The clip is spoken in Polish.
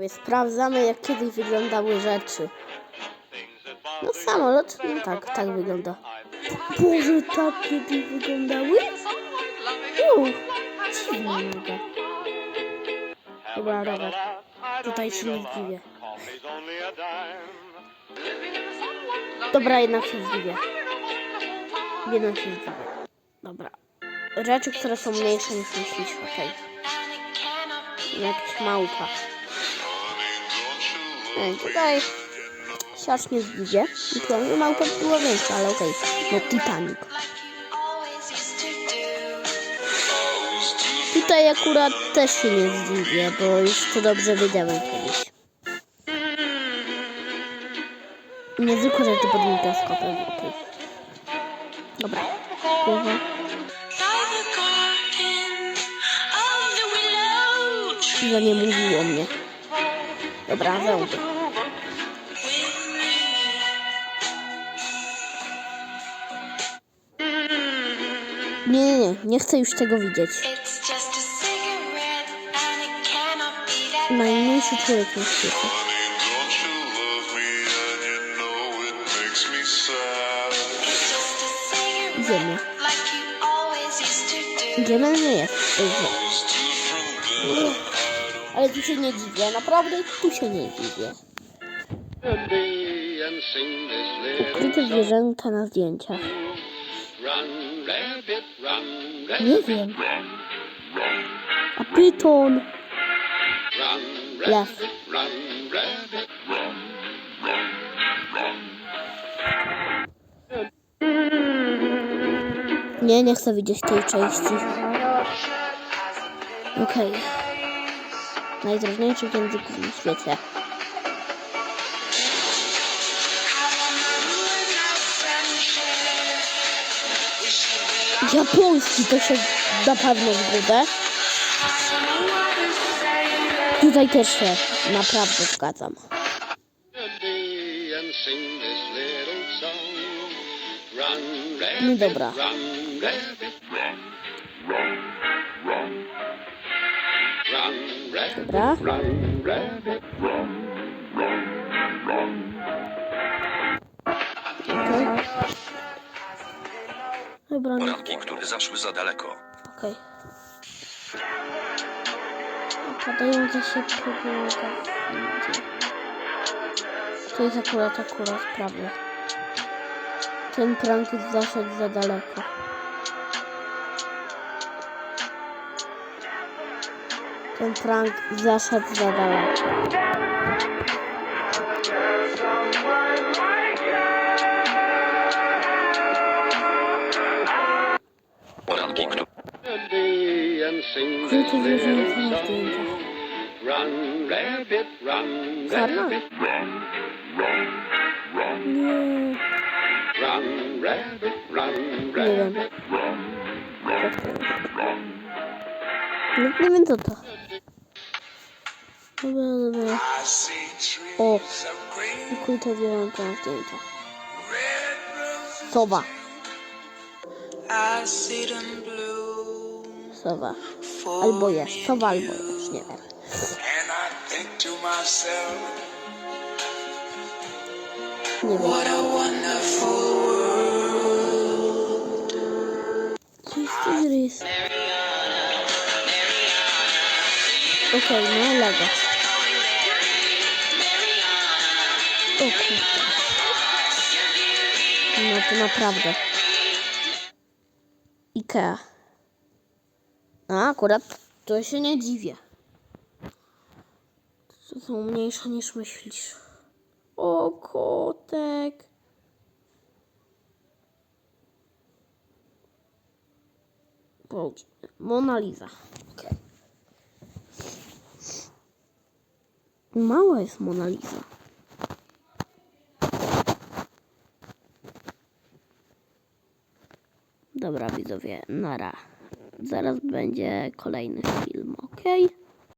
Sobie sprawdzamy, jak kiedyś wyglądały rzeczy. No samolot, no tak, tak wygląda. Boże, tak kiedyś wyglądały? Uuu, dziwne mega. Dobra, rower. Tutaj się nie zdziwię. Dobra, jednak się zdziwię. Jednak się zdziwię. Dobra. Rzeczy, które są mniejsze niż myślisz, okej. Jakaś małpa. Tutaj aż nie zdziwię. Myślałem, że małpa była większa, ale okej. No Titanic. Tutaj akurat też się nie zdziwię, bo już to dobrze wiedziałem kiedyś. Niezwykłe rzeczy pod mikroskopem. okej. Dobra. Głowa. Że nie mówiło mnie. Dobra, zęby. Nie, nie, nie, nie chcę już tego widzieć. Najmniejszy człowiek na świecie. Idziemy. Idziemy, nie jest. Dobrze. Ale tu się nie dziwię, naprawdę tu się nie dziwię. Ukryte zwierzęta na zdjęciach. Nie wiem. A pyton. Lew. Nie, nie chcę widzieć tej części. Okej. Najdrożniejszych języków na świecie. Japoński to się na pewno zgodę. Tutaj też się naprawdę zgadzam. No dobra. Dobra. Okej. Dobra, nie. Poranki, które zaszły za daleko. Okej. Padająca się podłoga. To jest akurat, akurat, prawda. Ten prank zaszedł za daleko. Ten prank zaszedł za daleko. Poranki, które... Życie zwierzęce na zdjęciach. Run, rabbit, run, rabbit, Nie, run, rabbit, run, nie wiem. rabbit. Nie, nie wiem co to. Dobra, dobra. O, ukryte zwierzęta na zdjęciach. Sowa. I see them blue Sowa. for Albo jest. Sowa albo jest, nie wiem. And I think to myself, Nie wiem. what a wonderful world. Czysty rys. Okej, no Lego. No to naprawdę. Ikea. A akurat to się nie dziwię. To są mniejsze niż myślisz. O kotek. Boże. Mona Lisa. Okej. Mała jest Mona Lisa. Dobra widzowie, nara. Zaraz będzie kolejny film, ok?